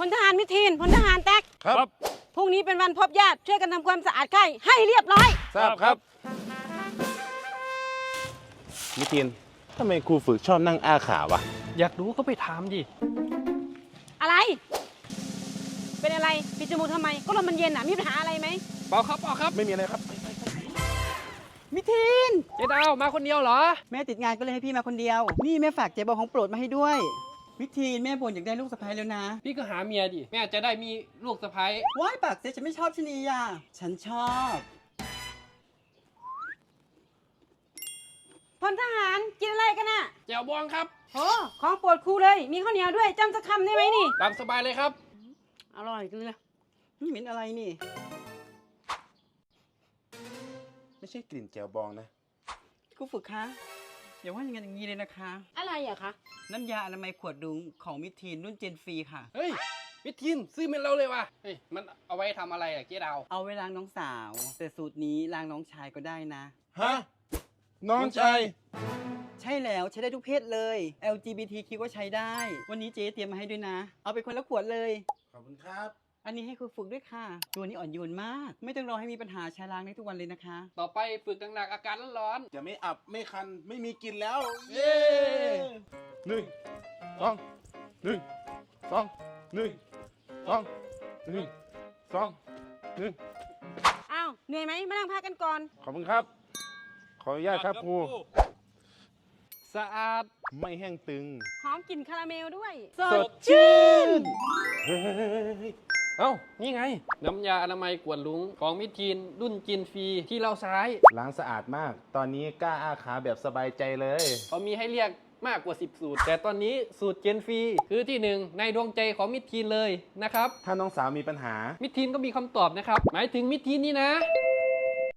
พลทหารมิทีนพลทหารแท็กครับ พรุ่งนี้เป็นวันพบญาติช่วยกันทำความสะอาดไข้ให้เรียบร้อย ทราบครับ มิทินทำไมครูฝึกชอบนั่งอ้าขาวะ อยากรู้ก็ไปถามดิ อะไร เป็นอะไรปิดจมูกทำไม ก็ลมมันเย็นอะมีปัญหาอะไรไหมเปล่าครับเปล่าครับ ไม่มีอะไรครับมิทิน เจ๊ดาวมาคนเดียวเหรอ แม่ติดงานก็เลยให้พี่มาคนเดียว นี่แม่ฝากเจ๊บอลของโปรดมาให้ด้วย มิทินแม่บ่นอยากได้ลูกสะใภ้แล้วนะ พี่ก็หาเมียดิ แม่จะได้มีลูกสะใภ้ว้ายปากเจ๊ฉันไม่ชอบชะนีอะ ฉันชอบพลทหารกินอะไรกันน่ะแจวบองครับโอ้ของโปรดครูเลย มีข้าวเหนียวด้วยจำสักคำได้ไหมนี่ ตามสบายเลยครับ อร่อยจังเลยนี่เหม็นอะไรนี่ ไม่ใช่กลิ่นแจวบองนะ กูฝึกคะ อย่าว่าอย่างนั้นอย่างนี้เลยนะคะ อะไรอะคะ น้ำยาอนามัยขวดดุงของมิทีนรุ่นเจนฟรีค่ะ เฮ้ยมิทินซื้อเมนเราเลยว่ะเฮ้ยมันเอาไว้ทำอะไรอะเจ๊ดาวเอาไว้ล้างน้องสาว แต่สูตรนี้ล้างน้องชายก็ได้นะ ฮะน้องชายใช่แล้วใช้ได้ทุกเพศเลย LGBTQ ก็ใช้ได้ วันนี้เจ๊เตรียมมาให้ด้วยนะ เอาไปคนละขวดเลย ขอบคุณครับ อันนี้ให้ครูฝึกด้วยค่ะ ตัวนี้อ่อนโยนมาก ไม่ต้องรอให้มีปัญหาใช้ล้างได้ทุกวันเลยนะคะ ต่อไปฝึกหนักๆอาการร้อนจะไม่อับไม่คันไม่มีกลิ่นแล้วๆเย้หนึ่งสองหนึ่งสองหนึ่งสองหนึ่งสองหนึ่งอ้าว เหนื่อยไหมมานั่งพักกันก่อน ขอบคุณครับ ขออนุญาตครับครูสะอาดไม่แห้งตึง หอมกลิ่นคาราเมลด้วย สดชื่น เฮ้ย เอ้า นี่ไง น้ำยาอนามัยกวนลุง ของมิทีน รุ่นจินฟรี ที่เราใช้ล้างสะอาดมาก ตอนนี้กล้าอ้าขาแบบสบายใจเลย เขามีให้เรียกมากกว่า 10 สูตร แต่ตอนนี้สูตรเจนฟรี คือที่หนึ่งในดวงใจของมิทีนเลยนะครับ ถ้าน้องสาวมีปัญหา มิทีนก็มีคำตอบนะครับ หมายถึงมิทีนนี่นะ